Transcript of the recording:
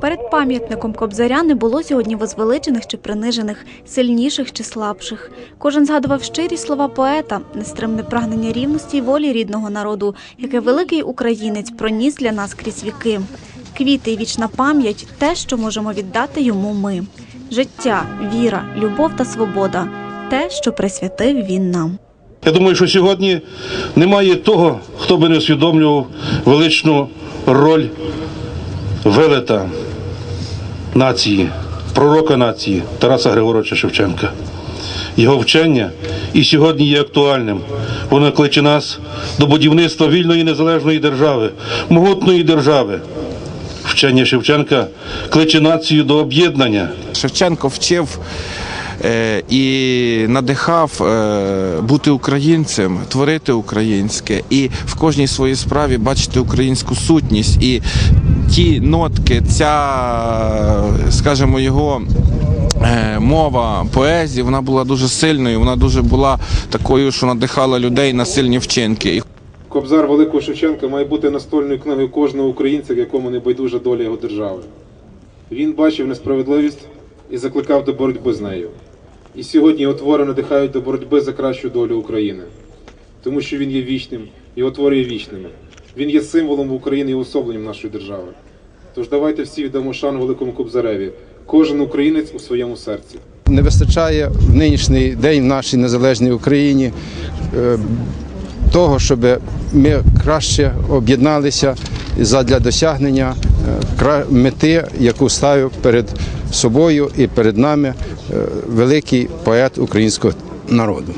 Перед пам'ятником Кобзаря не було сьогодні возвеличених чи принижених, сильніших чи слабших. Кожен згадував щирі слова поета, нестримне прагнення рівності й волі рідного народу, яке великий українець проніс для нас крізь віки. Квіти й вічна пам'ять те, що можемо віддати йому ми. Життя, віра, любов та свобода те, що присвятив він нам. Я думаю, що сьогодні немає того, хто би не усвідомлював величну роль велета нації, пророка нації Тараса Григоровича Шевченка. Його вчення і сьогодні є актуальним. Воно кличе нас до будівництва вільної незалежної держави, могутної держави. Вчення Шевченка кличе націю до об'єднання. Шевченко вчив е, і надихав е, бути українцем, творити українське і в кожній своїй справі бачити українську сутність. І ті нотки, ця, скажімо, його. е, Мова поезії вона була дуже сильною, вона дуже була такою, що надихала людей на сильні вчинки. Кобзар Великого Шевченка має бути настольною книгою кожного українця, якому не байдужа доля його держави. Він бачив несправедливість і закликав до боротьби з нею. І сьогодні його твори надихають до боротьби за кращу долю України, тому що він є вічним, його твори є вічними. Він є символом України і особленням нашої держави. Тож давайте всі віддамо шану великому Кобзареві, кожен українець у своєму серці. не вистачає в нинішній день в нашій незалежній Україні е, того, щоб ми краще об'єдналися задля досягнення е, мети, яку ставив перед собою і перед нами е, великий поет українського народу.